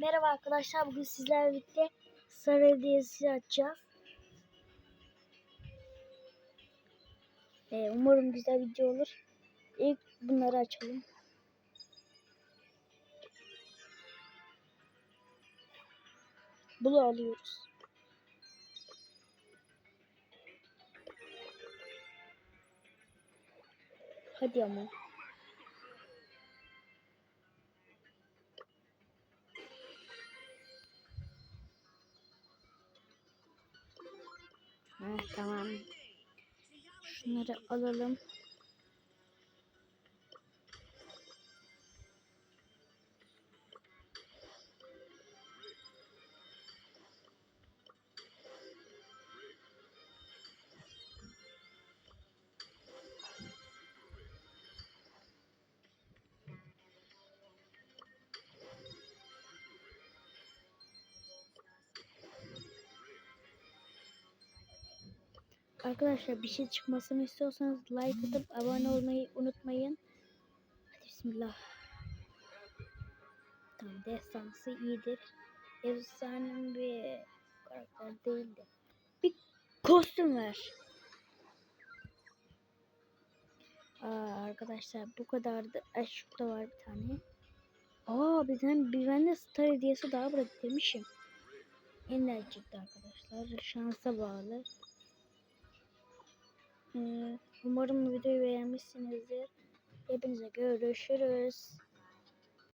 Merhaba arkadaşlar bugün sizlerle birlikte sarı hediyesi açacağız. Ee, umarım güzel video olur. İlk bunları açalım. Bunu alıyoruz. Hadi ama. Ha, tamam. Şunları alalım. Arkadaşlar bir şey çıkmasını istiyorsanız like atıp abone olmayı unutmayın. Hadi bismillah. Tamam destansı iyidir. Efsane bir karakter değildi. Bir kostüm ver. Aa, arkadaşlar bu kadardı. Ay şurada var bir tane. Aa bir tane bir bende star hediyesi daha bırakmışım. Ender çıktı arkadaşlar. Şansa bağlı. Ee, Umarım videoyu beğenmişsinizdir. Hepinize görüşürüz.